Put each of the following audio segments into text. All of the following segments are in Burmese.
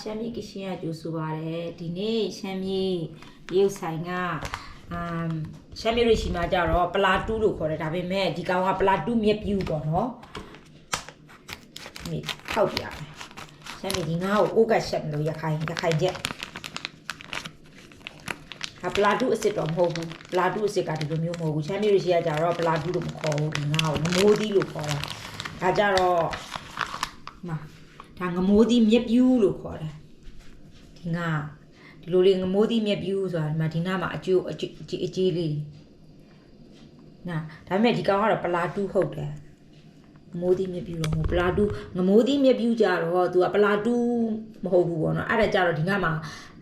ရှမ်းပြည်ကရှင်ရကျိုးဆိုပါတယ်ဒီနေ့ရှမ်းပြည်ရုပ်ဆိုင်ကအမ်ရှမ်းပြည်ရရှိမှာကြတော့ပလာတူးလို့ခေါ်တယ်ဒါပေမဲ့ဒီကောင်ကပလာတူးမြက်ပြူပေါ့နော်မိထောက်ပြရမယ်ရှမ်းပြည်ဒီငါ့ကိုအိုးကရှက်လို့ရခိုင်ရခိုင်ချက်ဟာပလာတူးအစ်စ်တော့မဟုတ်ဘူးပလာတူးအစ်စ်ကဒီလိုမျိုးမဟုတ်ဘူးရှမ်းပြည်ရရှိကကြတော့ပလာတူးလို့မခေါ်ဘူးဒီငါ့ကိုငမိုးသီးလို့ခေါ်တာဒါကြတော့မှာ ဒါငမိုးသီးမြက်ပြူးလို့ခေါ်တယ်ဒီငါဒီလိုလေးငမိုးသီးမြက်ပြူးဆိုတာဒီမှာဒီနားမှာအကျိုးအကျိုးအကြီးအကြီးလေးနာဒါပေမဲ့ဒီကောင်ကတော့ပလာတူးဟုတ်တယ်ငမိုးသီးမြက်ပြူးတော့မဟုတ်ပလာတူးငမိုးသီးမြက်ပြူးကြတော့ तू ကပလာတူးမဟုတ်ဘူးပေါ့နော်အဲ့ဒါကြတော့ဒီနားမှာ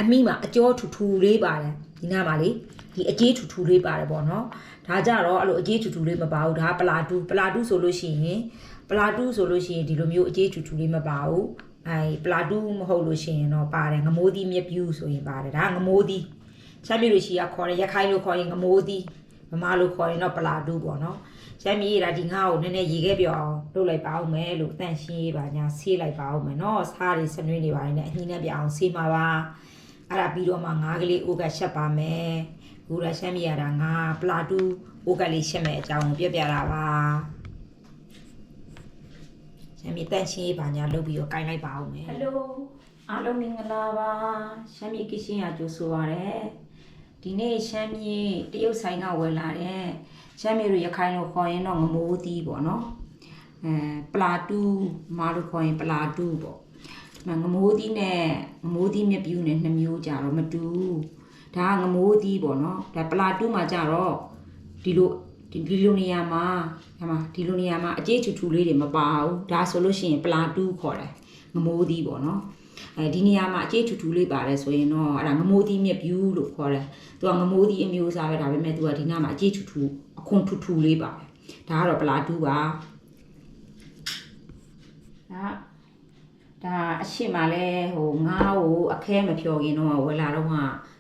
အမိမှာအကျော်ထူထူလေးပါတယ်ဒီနားမှာလေဒီအကြီးထူထူလေးပါတယ်ပေါ့နော်ဒါကြတော့အဲ့လိုအကြီးထူထူလေးမပါဘူးဒါကပလာတူးပလာတူးဆိုလို့ရှိရင် ပလာတူးဆိုလို့ရှိရင်ဒီလိုမျိုးအကျေးထူထူလေးမပါဘူးအဲပလာတူးမဟုတ်လို့ရှိရင်တော့ပါတယ်ငမိုးသီးမြက်ပြူးဆိုရင်ပါတယ်ဒါငမိုးသီးချမ်းမြေလို့ရှိရခေါ်တယ်ရခိုင်လို့ခေါ်ရင်ငမိုးသီးမမလို့ခေါ်ရင်တော့ပလာတူးပေါ့နော်ချမ်းမြေဒါဒီငါ့ကိုနည်းနည်းရေခဲ့ပြအောင်လုပ်လိုက်ပါအောင်မယ်လို့တန့်ရှင်းရေးပါညာဆေးလိုက်ပါအောင်မယ်နော်စားတွေစနွေးနေပါနေအညင်းနဲ့ပြအောင်ဆေးမှာပါအဲ့ဒါပြီးတော့မှငါးကလေးအိုးကရှက်ပါမယ်ဘူရာရှမ်းမြေရတာငါပလာတူးအိုးကလေးရှက်မယ်အကြောင်းကိုပြပြတာပါ ရှမ်းပြည်တန့်ရှင်းရေးပါညာလုပ်ပြီးတော့ကိုင်းလိုက်ပါအောင်မယ်ဟယ်လိုအားလုံးမင်္ဂလာပါရှမ်းပြည်ကရှင်ရကြိုဆိုပါရစေဒီနေ့ရှမ်းပြည်တရုတ်ဆိုင်ကဝယ်လာတဲ့ရှမ်းပြည်ရခိုင်လို့ခေါ်ရင်တော့ငမိုးသီးပေါ့နော်အဲပလာတူမာလို့ခေါ်ရင်ပလာတူပေါ့ငမိုးသီးနဲ့ငမိုးသီးမြက်ပြူးနဲ့နှစ်မျိုးကြတော့မတူဒါကငမိုးသီးပေါ့နော်ဒါပလာတူမှာကြတော့ဒီလို ဒီဒီလိုနေရာမှာဟမှာဒီလိုနေရာမှာအကျေးချူချူလေးတွေမပါဘူးဒါဆိုလို့ရှိရင်ပလာတူးခေါ်တယ်ငမိုးသီးပေါ့နော်အဲဒီနေရာမှာအကျေးချူချူလေးပါတယ်ဆိုရင်တော့အဲ့ဒါငမိုးသီးမြက်ပြူးလို့ခေါ်တယ်သူကငမိုးသီးအမျိုးအစားပဲဒါပေမဲ့သူကဒီနားမှာအကျေးချူချူအခွန်ထူထူလေးပါတယ်ဒါကတော့ပလာတူးပါဒါဒါအရှိမလဲဟိုငါ့ကိုအခဲမဖြော်ခင်တော့ဝယ်လာတော့မှ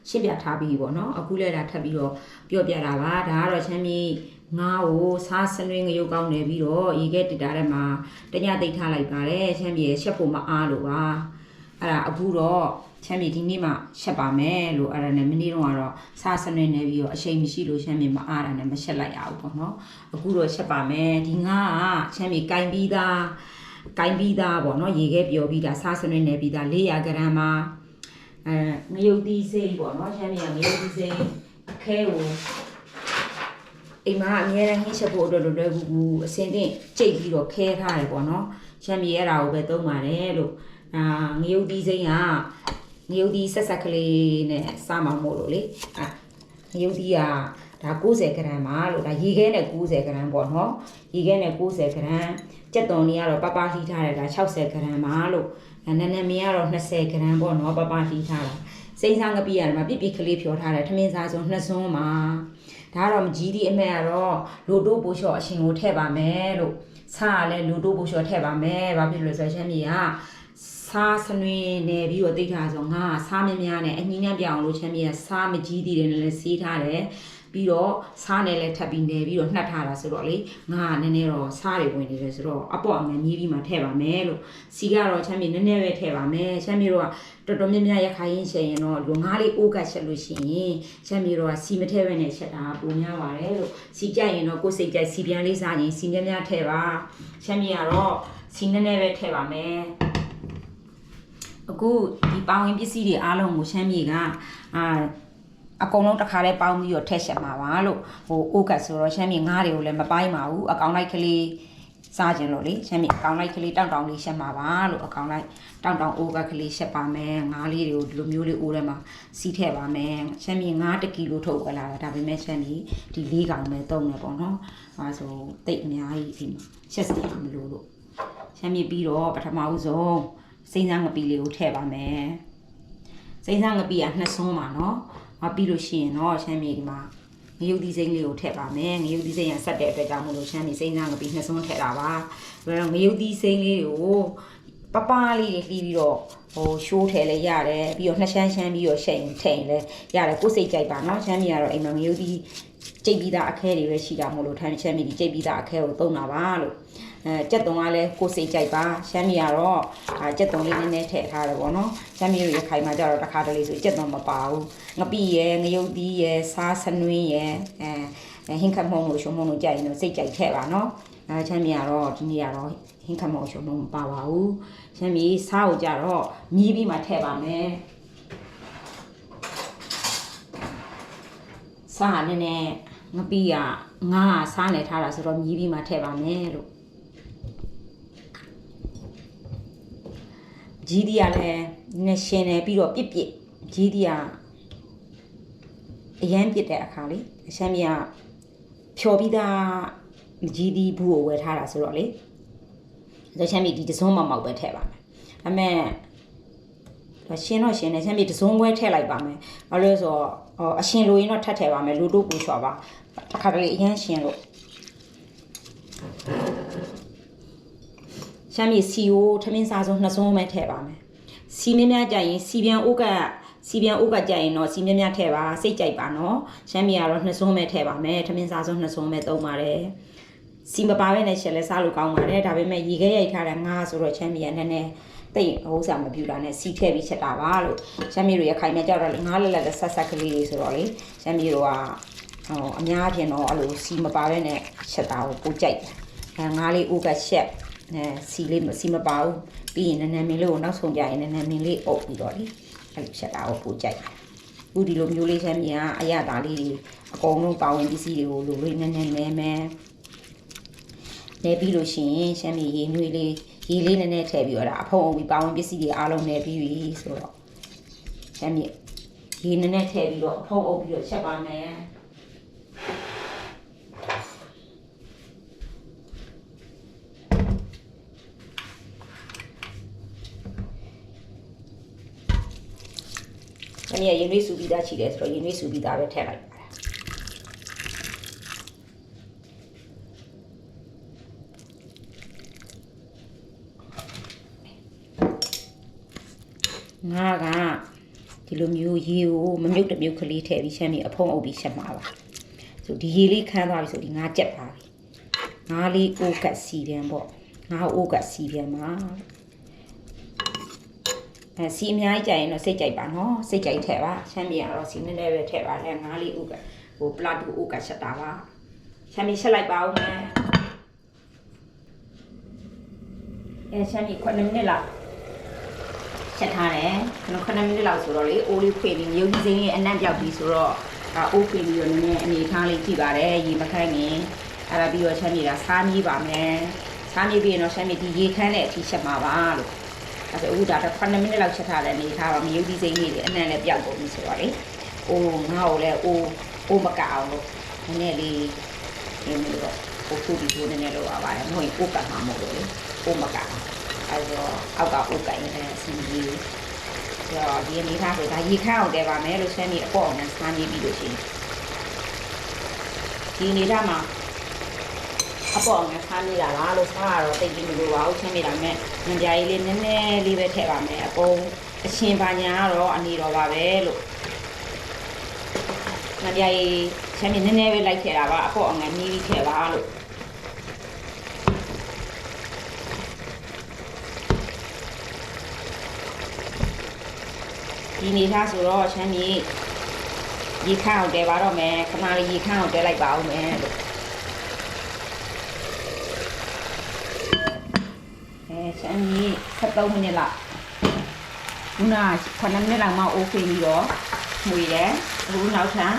ရှင်းပြထားပြီးပေါ့နော်အခုလည်းဒါထပ်ပြီးတော့ပြောပြတာပါဒါကတော့ချမ်းမြေ ငါ့ကိုစားစနွေးငရုတ်ကောင်းနေပြီးတော့ရေခဲတစ်တာထဲမှာတညသိပ်ထားလိုက်ပါတယ်ချမ်းမြေရှက်ဖို့မအားလို့ပါအဲ့ဒါအခုတော့ချမ်းမြေဒီနေ့မှရှက်ပါမယ်လို့အဲ့ဒါနဲ့မနေ့တော့ကတော့စားစနွေးနေပြီးတော့အချိန်မရှိလို့ချမ်းမြေမအားတာနဲ့မရှက်လိုက်ရဘူးပေါ့နော်အခုတော့ရှက်ပါမယ်ဒီငါကချမ်းမြေကင်ပြီးသားကိုင်းပြီးသားပေါ့နော်ရေခဲပျော်ပြီးသားစားစနွေးနေပြီးသား400ဂရမ်မှာအဲငရုတ်သီးစိမ့်ပေါ့နော်ရှမ်းပြည်ကငရုတ်သီးစိမ့်အခဲကို အိမ်မှာအများအားဟင်းချက်ဖို့အတွက်လွယ်လွယ်ကူကူအစင်းတင်ကြိတ်ပြီးတော့ခဲထားတယ်ပေါ့နော်ရှမ်းပြည်အဲ့ဒါကိုပဲသုံးပါတယ်လို့အာငရုတ်သီးစိမ့်ကငရုတ်သီးဆက်ဆက်ကလေးနဲ့စားမှာမို့လို့လေအာငရုတ်သီးကဒါ90ဂရမ်ပါလို့ဒါရေခဲနဲ့90ဂရမ်ပေါ့နော်ရေခဲနဲ့90ဂရမ်ကြက်သွန်လေးကတော့ပပလှီးထားတယ်ဒါ60ဂရမ်ပါလို့နန်းနန်းမင်းကတော့20ဂရမ်ပေါ့နော်ပပလှီးထားတာစိမ့်စားငပိရတယ်မှာပြပြကလေးဖြောထားတယ်ထမင်းစားစုံနှစ်စွန်းပါ ဒါကတော့မကြီးဒီအမေကတော့လိုတိုးပိုးလျှော့အရှင်ကိုထည့်ပါမယ်လို့စားရလဲလိုတိုးပိုးလျှော့ထည့်ပါမယ်ဘာဖြစ်လို့လဲဆိုတော့ရှမ်းမြေကစားစနွေးနေပြီးတော့တိတ်ထားဆိုငါစားမများနဲ့အညင်းနဲ့ပြောင်းလို့ချမ်းမြေကစားမကြီးသေးတယ်လည်းစီးထားတယ် ပြီးတော့စားနဲ့လည်းထပ်ပြီးနေပြီးတော့နှက်ထားတာဆိုတော့လေငါကနည်းနည်းတော့စားတွေဝင်နေတယ်ဆိုတော့အပေါ့အငယ်မြည်ပြီးမှထည့်ပါမယ်လို့စီကတော့ချမ်းမြေနည်းနည်းပဲထည့်ပါမယ်ချမ်းမြေတော့တော်တော်များများရခိုင်ရင်ရှယ်ရင်တော့လူငါးလေးအိုးကချက်လို့ရှိရင်ချမ်းမြေတော့စီမထည့်ပဲနဲ့ချက်တာပုံများပါတယ်လို့စီကြိုက်ရင်တော့ကိုယ်စိတ်ကြိုက်စီပြန်လေးစားရင်စီများများထည့်ပါချမ်းမြေကတော့စီနည်းနည်းပဲထည့်ပါမယ်အခုဒီပေါင်းဝင်ပစ္စည်းတွေအားလုံးကိုရှမ်းမြေကအာ အကုန်လုံးတစ်ခါလဲပေါင်းပြီးတော့ထည့်ချက်မှာပါလို့ဟိုအိုးကတ်ဆိုတော့ရှမ်းမြေငားတွေကိုလည်းမပိုင်းပါဘူးအကောင်လိုက်ကလေးစားခြင်းလို့လေရှမ်းမြေအကောင်လိုက်ကလေးတောင့်တောင့်လေးရှက်မှာပါလို့အကောင်လိုက်တောင့်တောင့်အိုးကတ်ကလေးရှက်ပါမယ်ငားလေးတွေကိုဒီလိုမျိုးလေးအိုးထဲမှာစီးထည့်ပါမယ်ရှမ်းမြေငား1ကီလိုထုတ်ကြလာတာဒါပေမဲ့ရှမ်းမြေဒီ၄ကောင်ပဲတုံးတယ်ပေါ့နော်အဲဆိုတိတ်အများကြီးဒီမှာရှက်စရာမလိုလို့ရှမ်းမြေပြီးတော့ပထမဦးဆုံးစိမ့်စားငပီလေးကိုထည့်ပါမယ်စိမ့်စားငပီကနှစ်စွန်းပါနော် မပြီးလို့ရှိရင်တော့ရှမ်းမြေဒီမှာငရုတ်သီးစိမ့်လေးကိုထည့်ပါမယ်ငရုတ်သီးစိမ့်ရဆက်တဲ့အတွက်ကြောင့်မလို့ရှမ်းမြေစိမ့်စားငပီနှစ်စွန်းထည့်တာပါဒါတော့ငရုတ်သီးစိမ့်လေးကိုပပလေးတွေလှီးပြီးတော့ဟိုရှိုးထည့်လဲရတယ်ပြီးတော့နှစ်ရှမ်းရှမ်းပြီးတော့ရှက်ရင်ထည့်ရင်လဲရတယ်ကိုယ်စိတ်ကြိုက်ပါနော်ရှမ်းမြေကတော့အိမ်မှာငရုတ်သီးကြိတ်ပြီးသားအခဲတွေပဲရှိတာမို့လို့ထိုင်းရှမ်းမြေဒီကြိတ်ပြီးသားအခဲကိုသုံးတာပါလို့ အဲကြက်တုံကလည်းကိုယ်စိတ်ကြိုက်ပါရှမ်းမီကတော့အာကြက်တုံလေးနည်းနည်းထည့်ထားတယ်ပေါ့နော်ရှမ်းမီတို့ရခိုင်မှာကျတော့တစ်ခါတလေဆိုကြက်တုံမပါဘူးငပိရယ်ငရုတ်သီးရယ်စားစနွင်းရယ်အဲဟင်းခတ်မုံလို့ရှုံမုံလို့ကြိုက်ရင်တော့စိတ်ကြိုက်ထည့်ပါနော်အဲရှမ်းမီကတော့ဒီနေ့ကတော့ဟင်းခတ်မုံရှုံမုံမပါပါဘူးရှမ်းမီစားကိုကြတော့မြည်ပြီးမှထည့်ပါမယ်စားနည်းနည်းငပိကငါးစားနေထားတာဆိုတော့မြည်ပြီးမှထည့်ပါမယ်လို့ ကြီးဒီကလည်းနည်းရှင်နေပြီးတော့ပြစ်ပြစ်ကြီးဒီကအရန်ပြစ်တဲ့အခါလေအရှမ်းမြကဖြော်ပြီးသားကြီးဒီဘူးကိုဝယ်ထားတာဆိုတော့လေအရှမ်းမြဒီတစုံမမောက်ပဲထည့်ပါမယ်ဒါပေမဲ့ရှင်းတော့ရှင်းတယ်ရှမ်းပြည်တစုံပွဲထည့်လိုက်ပါမယ်။ဘာလို့လဲဆိုတော့ဟောအရှင်လိုရင်တော့ထပ်ထည့်ပါမယ်လူတို့ပူချော်ပါ။တစ်ခါတလေအရင်ရှင်းလို့ ရှမ်းပြည်စီကိုထမင်းစားစုံနှစ်စုံပဲထည့်ပါမယ်။စီမြင်းများကြရင်စီပြန်အိုးကစီပြန်အိုးကကြရင်တော့စီမြင်းများထည့်ပါစိတ်ကြိုက်ပါနော်။ရှမ်းပြည်ကတော့နှစ်စုံပဲထည့်ပါမယ်ထမင်းစားစုံနှစ်စုံပဲသုံးပါတယ်။စီမပါဘဲနဲ့ရှယ်လဲစားလို့ကောင်းပါတယ်ဒါပေမဲ့ရေခဲရိုက်ထားတဲ့ငါးဆိုတော့ချမ်းပြည်ကနည်းနည်းတိတ်ဟိုးစားမပြူတာနဲ့စီထည့်ပြီးချက်တာပါလို့ရှမ်းပြည်တို့ရခိုင်မြကြောက်တော့ငါးလက်လက်ဆက်ဆက်ကလေးတွေဆိုတော့လေရှမ်းပြည်တို့ကဟိုအများအပြားတော့အဲ့လိုစီမပါဘဲနဲ့ချက်တာကိုပိုကြိုက်တယ်အဲငါးလေးဥကရှက် အဲစီလေးစီမပါဘူးပြီးရင်နည်းနည်းမင်းလေးကိုနောက်ဆုံးကြရင်နည်းနည်းမင်းလေးအုပ်ပြီးတော့လေအဲ့လိုချက်တာကိုပိုကြိုက်တယ်ခုဒီလိုမျိုးလေးရှမ်းပြည်ကအရသာလေးတွေအကုန်လုံးပါဝင်ပစ္စည်းတွေကိုလိုလေးနည်းနည်းနဲမဲနေပြီးလို့ရှိရင်ရှမ်းပြည်ရေနွေးလေးရေလေးနည်းနည်းထည့်ပြီးတော့ဒါအဖုံအုပ်ပြီးပါဝင်ပစ္စည်းတွေအားလုံးနေပြီးပြီဆိုတော့ရှမ်းပြည်ရေနည်းနည်းထည့်ပြီးတော့အဖုံအုပ်ပြီးတော့ချက်ပါမယ်။ အဲ့ဒီရေနွေးစုပြီးသားချီတယ်ဆိုတော့ရေနွေးစုပြီးသားပဲထည့်လိုက်ပါလား။ငါကဒီလိုမျိုးရေကိုမမြုပ်တစ်မြုပ်ကလေးထည့်ပြီးရှမ်းပြီးအဖုံးအုပ်ပြီးချက်မှာပါ။ဆိုဒီရေလေးခန်းသွားပြီဆိုဒီငါကြက်ပါပြီ။ငါလေးအိုးကတ်စီပြန်ပေါ့။ငါအိုးကတ်စီပြန်မှာ။ အဲစီအများကြီးကြရင်တော့စိတ်ကြိုက်ပါနော်စိတ်ကြိုက်ထည့်ပါရှမ်းပြည်ကတော့စီနည်းနည်းပဲထည့်ပါလေငါးလေးဥကဟိုပလာတူဥကချက်တာပါရှမ်းပြည်ချက်လိုက်ပါဦးမယ်အဲရှမ်းပြည်9မိနစ်လောက်ချက်ထားတယ်ကျွန်တော်9မိနစ်လောက်ဆိုတော့လေအိုးလေးဖွင့်ပြီးမြုပ်ကြီးစိမ်းလေးအနံ့ပြောက်ပြီးဆိုတော့ဒါအိုးဖွင့်ပြီးတော့နည်းနည်းအနေထားလေးကြည့်ပါတယ်ရေမခိုင်းခင်အဲ့ဒါပြီးတော့ရှမ်းပြည်ကစားမြည်ပါမယ်စားမြည်ပြီးရင်တော့ရှမ်းပြည်ဒီရေခမ်းတဲ့အထိချက်မှာပါလို့ အဲ့ဒါအခုဒါတော့9မိနစ်လောက်ချက်ထားတဲ့အနေထားပါမယုတ်ဒီစိမ့်လေးတွေအနံ့လည်းပျောက်ကုန်ပြီဆိုတော့လေ။အိုးငါ့ကိုလည်းအိုးအိုးမကအောင်လို့နည်းနည်းလေးဒီလိုတော့ဟိုခုဒီလိုနည်းနည်းလောက်ပါပါတယ်။မဟုတ်ရင်အိုးကမှာမဟုတ်လို့လေ။အိုးမကအောင်။အဲ့တော့အောက်ကအိုးကင်နေတဲ့အစီအကြီး။ဆိုတော့ဒီအနေထားဆိုဒါရေခမ်းအောင်တဲပါမယ်လို့ဆွဲနေအပေါ့အောင်နဲ့စားနေပြီးလို့ရှိရင်ဒီအနေထားမှာ အပေါ်ငါစားမိတာလားလို့စားရတော့တိတ်ပြီးမလို့ပါဘူးချင်းမိတာမဲ့ငကြရေးလေးနည်းနည်းလေးပဲထည့်ပါမယ်အကုန်အရှင်ပါညာကတော့အနေတော်ပါပဲလို့ငကြရေးချင်းမိနည်းနည်းပဲလိုက်ထည့်တာပါအပေါ်ငါမြည်ပြီးထည့်ပါလို့ဒီနေသားဆိုတော့ချမ်းမြေရေခန့်အောင်တဲပါတော့မယ်ခဏလေးရေခန့်အောင်တဲလိုက်ပါဦးမယ်လို့ အဲချမ်းကြီး73မိနစ်လောက်ခုနက9မိနစ်လောက်မှအိုးခွေပြီးတော့မှုရယ်အခုနောက်ထပ်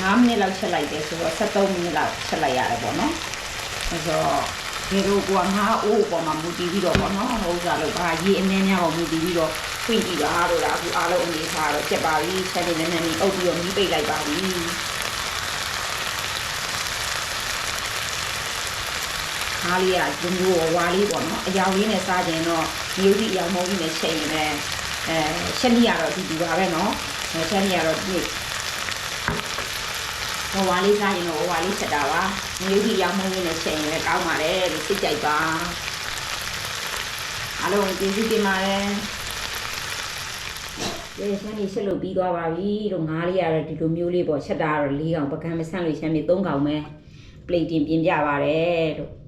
9မိနစ်လောက်ချက်လိုက်တယ်ဆိုတော့73မိနစ်လောက်ချက်လိုက်ရတယ်ပေါ့နော်အဲဆိုတော့ဒီလိုကငါအိုးပေါ်မှာမူတည်ပြီးတော့ပေါ့နော်ဟိုဥစားလို့ဘာရေအနည်းများပေါ်မူတည်ပြီးတော့ဖွင့်ကြည့်ပါလို့လားအခုအားလုံးအနေထားတော့ချက်ပါပြီချက်နေနေနေအုပ်ပြီးတော့မီးပိတ်လိုက်ပါပြီ အားလေးကဒီမျိုးဝါလေးပေါ့နော်အယောင်လေးနဲ့စားခြင်းတော့ဒီဥဒိအယောင်မုံကြီးနဲ့ချိန်ရင်လည်းအဲချက်နီကတော့ဒီဒီပါပဲနော်အဲချက်နီကတော့ဒီဟိုဝါလေးစားရင်တော့ဝါလေးချက်တာပါဒီဥဒိအယောင်မုံကြီးနဲ့ချိန်ရင်လည်းကောင်းပါတယ်လို့စိတ်ကြိုက်ပါအားလုံးကျေးဇူးတင်ပါတယ်ဒီရှမ်းကြီးချက်လို့ပြီးသွားပါပြီလို့ငါးလေးကတော့ဒီလိုမျိုးလေးပေါ့ချက်တာကတော့၄កောင်ပကံမဆန့်လို့ရှမ်းကြီး၃កောင်ပဲ plate တင်ပြင်ပြပါတယ်လို့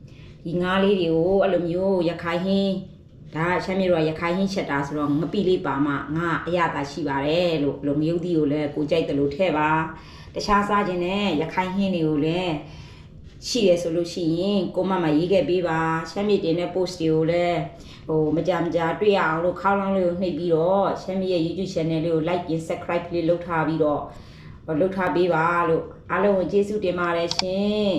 ဒီငါးလေးတွေကိုအဲ့လိုမျိုးရခိုင်ဟင်းဒါကချမ်းမြေတော့ရခိုင်ဟင်းချက်တာဆိုတော့ငပိလေးပါမှငါအရသာရှိပါတယ်လို့ဘယ်လိုမျိုးသီးကိုလည်းကိုကြိုက်တယ်လို့ထဲ့ပါတခြားစားခြင်းနဲ့ရခိုင်ဟင်းတွေကိုလည်းရှိရဆိုလို့ရှိရင်ကိုမမရေးခဲ့ပေးပါရှမ်းမြေတင်တဲ့ post တွေကိုလည်းဟိုမကြမကြာတွေ့ရအောင်လို့ခေါင်းလောင်းလေးကိုနှိပ်ပြီးတော့ရှမ်းမြေရဲ့ YouTube channel လေးကို like ပြင် subscribe လေးလုပ်ထားပြီးတော့ဟိုလုပ်ထားပေးပါလို့အားလုံးကိုကျေးဇူးတင်ပါတယ်ရှင်